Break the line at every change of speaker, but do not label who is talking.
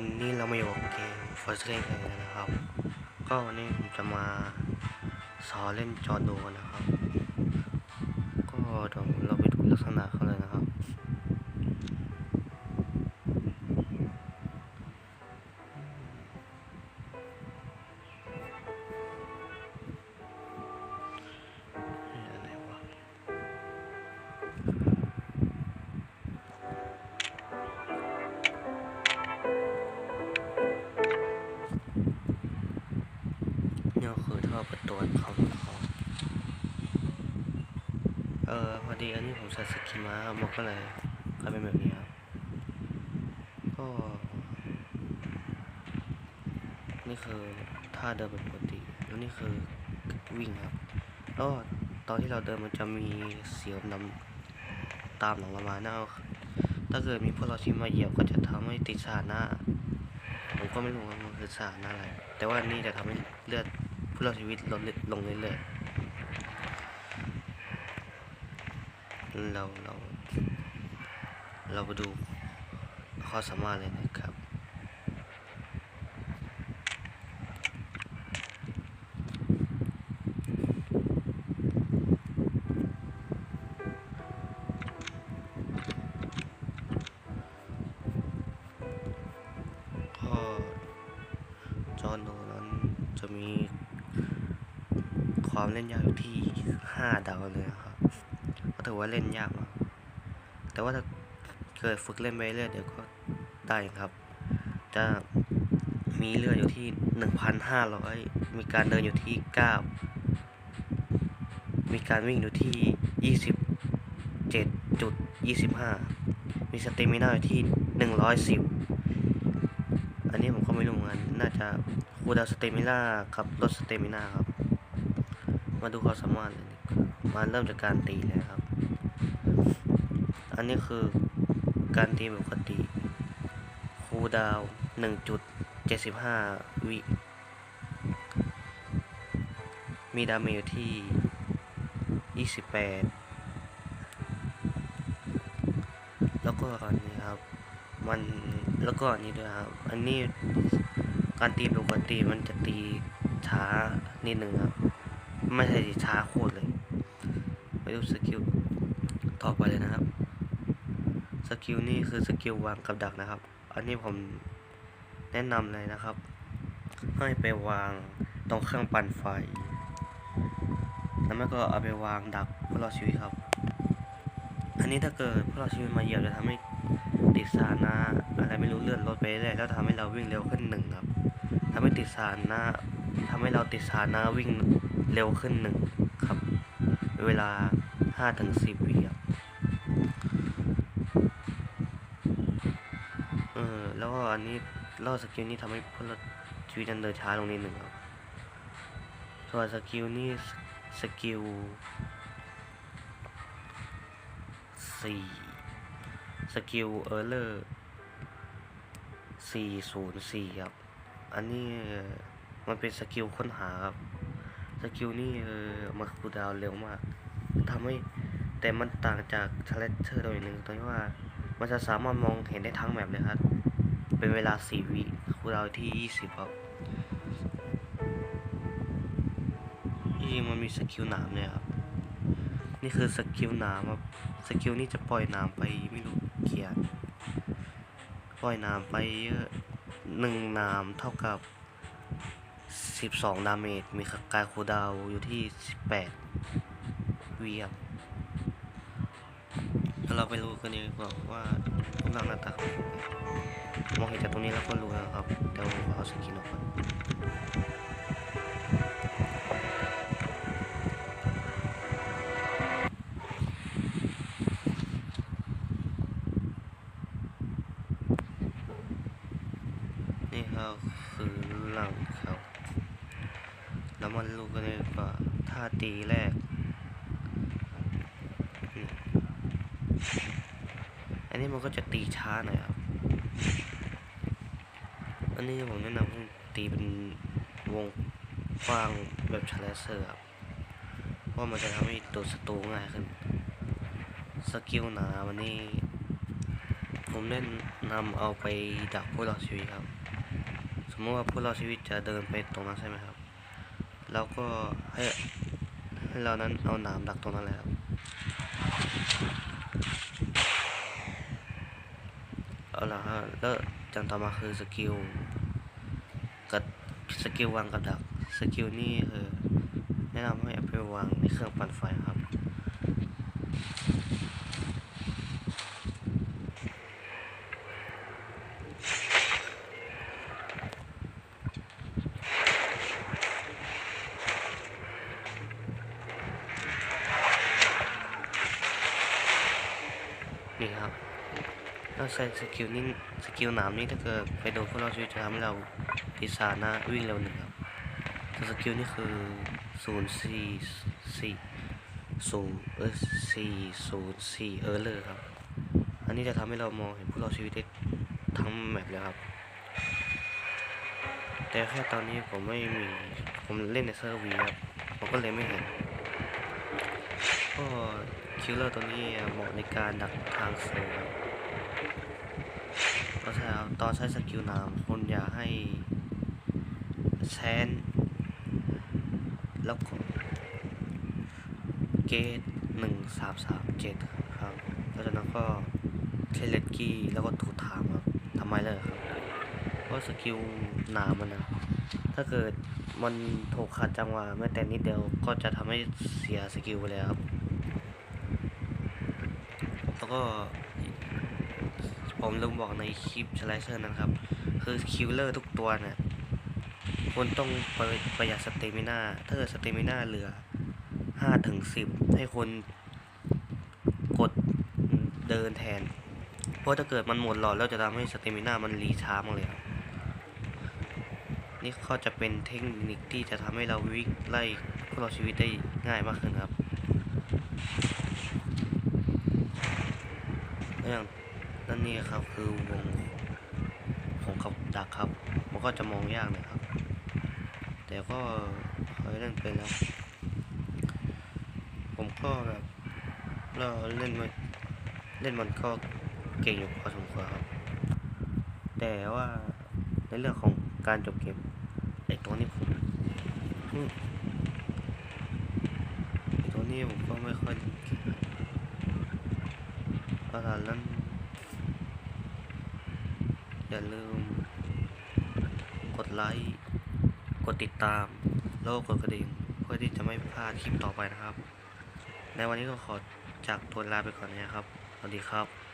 วันนี้เรามาอยู่กับเกม First Ring กันนะครับ ก็วันนี้ผมจะมาสอนเล่นจอโดนะครับ ก็เดี๋ยวเราไปดูลักษณะเขาเลยนะครับ ออพอดีอันนี้ผมใส่สกินมาครับมันก็เลยกลายเป็นแบบนี้ครับก็นี่คือท่าเดินเป็นปกติแล้วนี่คือวิ่งครับแล้วตอนที่เราเดินมันจะมีเสียงนำตามหลังเรามานะถ้าเกิดมีพวกเราที่มาเหยียบก็จะทำให้ติดสาหน้าผมก็ไม่รู้ว่ามันคือสารอะไรแต่ว่านี่จะทำให้เลือดผู้รอดชีวิตลดลงเรื่อยๆ เราเราเราไปดูข้อสามารถเลยนะครับก็จอนโนนั้นจะมีความเล่นยากอยู่ที่ห้าดาวเลยนะครับ ถือว่าเล่นยากแต่ว่าถ้าเกิดฝึกเล่นไปเรื่อยเดี๋ยวก็ได้ครับ จะมีเลือดอยู่ที่หนึ่งพันห้าร้อยมีการเดินอยู่ที่เก้ามีการวิ่งอยู่ที่ยี่สิบเจ็ดจุดยี่สิบห้ามีสเตมินาอยู่ที่หนึ่งร้อยสิบอันนี้ผมก็ไม่รู้เหมือนกันน่าจะคูดาวสเตมิน่ากับลดสเตมิน่าครับ มาดูความสามารถเลยมาเริ่มจากการตีเลยครับ อันนี้คือการตีแบบปกติคูดาวหนึ่งจุดเจ็ดสิบห้าวิ มีดาเมจอยู่ที่ยี่สิบแปดแล้วก็อันนี้ครับมันแล้วก็อันนี้ด้วยครับ อันนี้การตีปกติมันจะตีช้านิดหนึ่งครับ ไม่ใช่ช้าโคตรเลย ไปดูสกิลต่อไปเลยนะครับ สกิลนี่คือสกิลวางกับดักนะครับ อันนี้ผมแนะนำเลยนะครับ ให้ไปวางตรงเครื่องปั่นไฟ แล้วไม่ก็เอาไปวางดักเพื่อรอชีวิตครับ อันนี้ถ้าเกิดเพื่อรอชีวิตมาเหยียบจะทำให้ติดสารนะอะไรไม่รู้เลื่อนรถไปเรื่อยแล้วทำให้เราวิ่งเร็วขึ้นหนึ่งครับทำให้ติดสารนะทำให้เราติดสารนะวิ่งเร็วขึ้นหนึ่งครับ เวลาห้าถึงสิบวิครับเออ แล้วก็อันนี้ล่อสกิลนี้ทำให้พลชีวิตนั้นเดินช้าลงนิดหนึ่งครับส่วนสกิลนี้สกิลสี่สกิลเออร์เลอร์404ครับ อันนี้มันเป็นสกิลค้นหาครับ สกิลนี่เออมันคูดาวเร็วมากทำให้แต่มันต่างจากทเลเชอร์โดยหนึ่งตรงที่ว่ามันจะสามารถมองเห็นได้ทั้งแมปเลยครับ เวลา4วิคูลดาวน์ที่20ครับจริงๆมันมีสกิลหนามเนี่ยครับ นี่คือสกิลหนามครับ สกิลนี้จะปล่อยน้ำไปไม่รู้เกียร์ปล่อยน้ำไปเยอะหนึ่งน้ำเท่ากับสิบสองดาเมจ มีการคูลดาวอยู่ที่สิบแปดวีครับแล้วเราไปรู้กันดีกว่าว่าร่างหน้าตาของ มองเห็นจากตรงนี้แล้วก็รู้แล้วครับ เดี๋ยวเอาสกินออกก่อนนี่ครับคือหลังเขาแล้วมันรู้กันดีกว่าท่าตีแรกอันนี้มันก็จะตีช้าหน่อยครับ อันนี้ผมแนะนำให้ตีเป็นวงกว้างแบบชาเลเซอร์ครับเพราะมันจะทำให้ตัวศัตรูง่ายขึ้น สกิลหนาวันนี้ ผมแนะนำเอาไปดักผู้รอดชีวิตครับ สมมติว่าผู้รอดชีวิตจะเดินไปตรงนั้นใช่ไหมครับแล้วก็ให้ให้เรานั้นเอาหนามดักตรงนั้นเลยครับ เอาละฮะแล้วจังต่อมาคือสกิลกับสกิลวางกับดัก สกิลนี่คือแนะนำให้เอาไปวางในเครื่องปั่นไฟครับ นี่ครับเรา ใช้สกิลนี้สกิลหนามนี้ถ้าเกิดไปโดนพวกเราชีวิตจะทำให้เราปีศาจนะวิ่งเร็วหนึ่งครับแต่สกิลนี้คือศูนย์สี่สี่ศูนย์เออสี่ศูนย์สี่เออเลยครับ อันนี้จะทำให้เรามองเห็นพวกเราชีวิตได้ทั้งแมปเลยครับ แต่แค่ตอนนี้ผมไม่มีผมเล่นในเซอร์วีครับผมก็เลยไม่เห็นก็คิลเลอร์ตัวนี้เหมาะในการดักทางเสือ ก็ใช่ครับตอนใช้สกิลนามคุณอย่าให้แซนแล้วก็เกตหนึ่งสามสามเจ็ดครับแล้วจากนั้นก็เทเลตกี้แล้วก็ถูกถามครับทำไมเลยครับเพราะสกิลหนามมันนะถ้าเกิดมันถูกขัดจังหวะแม้แต่นิดเดียวก็จะทำให้เสียสกิลไปเลยครับแล้วก็ ผมลืมบอกในคลิปสไลเซอร์นะครับ คือคิลเลอร์ทุกตัวเนี่ยคุณต้องประประหยัดสเตมิน่าถ้าเกิดสเตมิน่าเหลือห้าถึงสิบให้คุณกดเดินแทน เพราะถ้าเกิดมันหมดหลอดแล้วจะทำให้สเตมิน่ามันรีช้ามากเลยนี่ก็จะเป็นเทคนิคที่จะทำให้เราวิ่งไล่พวกเราชีวิตได้ง่ายมากขึ้นครับอย่าง นั่นนี่ครับคือวงของกับดักครับ มันก็จะมองยากน่ยครับ แต่ก็เคยเล่นเป็นแล้วผมก็แบบเราเล่นมันเล่นมันก็เก่งอยู่พอสมควรครับ แต่ว่าในเรื่องของการจบเกมไอตัวนี้ผมไอตัวนี้ผมก็ไม่ค่อยเก่งครับเพราะฉะนั้น อย่าลืม กดไลค์กดติดตามแล้วก็กดกระดิ่งเพื่อที่จะไม่พลาดคลิปต่อไปนะครับ ในวันนี้ก็ขอจากตัวลาไปก่อนนะครับสวัสดีครับ